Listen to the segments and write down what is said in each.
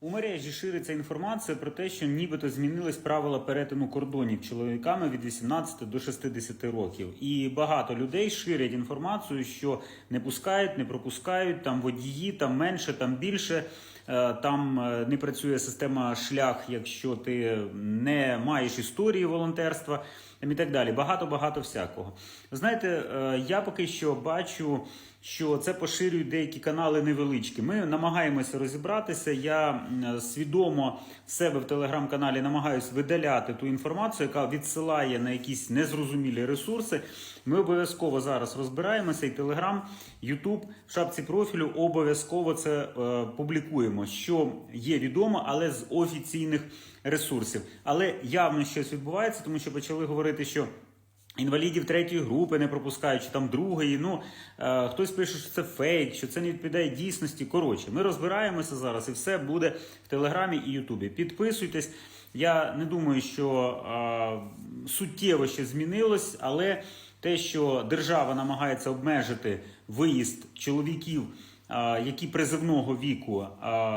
У мережі шириться інформація про те, що нібито змінились правила перетину кордонів чоловіками від 18 до 60 років. І багато людей ширять інформацію, що не пускають, не пропускають, там водії, там менше, там більше. Е, Там е, не працює система шлях, якщо ти не маєш історії волонтерства і так далі. Багато багато всякого. Знаєте, е, я поки що бачу, що це поширюють деякі канали невеличкі. Ми намагаємося розібратися. Я свідомо себе в телеграм-каналі намагаюся видаляти ту інформацію, яка відсилає на якісь незрозумілі ресурси. Ми обов'язково зараз розбираємося, і Телеграм, Ютуб в шапці профілю обов'язково це е, публікуємо, що є відомо, але з офіційних ресурсів. Але явно щось відбувається, тому що почали говорити, що. Інвалідів третьої групи не пропускають, чи там другої. Ну е, хтось пише, що це фейк, що це не відповідає дійсності. Коротше, ми розбираємося зараз, і все буде в Телеграмі і Ютубі. Підписуйтесь. Я не думаю, що е, суттєво ще змінилось, але те, що держава намагається обмежити виїзд чоловіків, які призивного віку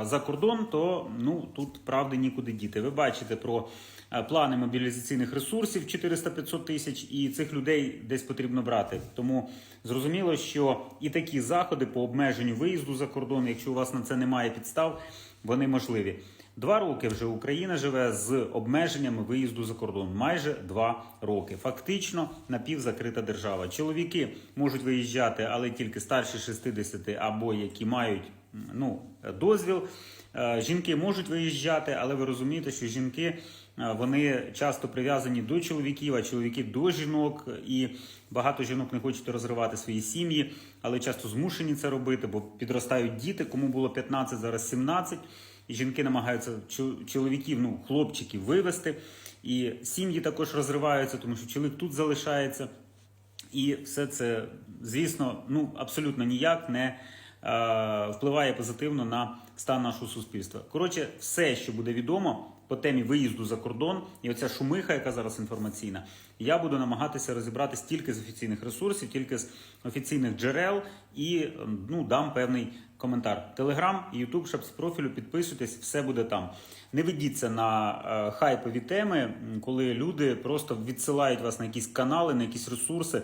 за кордон, то ну тут правди нікуди діти. Ви бачите про е, плани мобілізаційних ресурсів 400-500 тисяч, і цих людей десь потрібно брати. Тому зрозуміло, що і такі заходи по обмеженню виїзду за кордон, якщо у вас на це немає підстав, вони можливі. Два роки вже Україна живе з обмеженнями виїзду за кордон. Майже два роки. Фактично напівзакрита держава. Чоловіки можуть виїжджати, але тільки старші 60 або які мають ну, дозвіл. Е, Жінки можуть виїжджати, але ви розумієте, що жінки е, вони часто прив'язані до чоловіків, а чоловіки до жінок. І багато жінок не хочуть розривати свої сім'ї, але часто змушені це робити, бо підростають діти, кому було 15, зараз 17. І жінки намагаються чоловіків, ну хлопчиків вивести. І сім'ї також розриваються, тому що чоловік тут залишається. І все це, звісно, ну абсолютно ніяк не впливає позитивно на стан нашого суспільства. Коротше, все, що буде відомо по темі виїзду за кордон, і оця шумиха, яка зараз інформаційна, я буду намагатися розібратись тільки з офіційних ресурсів, тільки з офіційних джерел і ну дам певний коментар. Телеграм, Ютуб, шапці профілю, підписуйтесь, все буде там. Не ведіться на е, хайпові теми, коли люди просто відсилають вас на якісь канали, на якісь ресурси,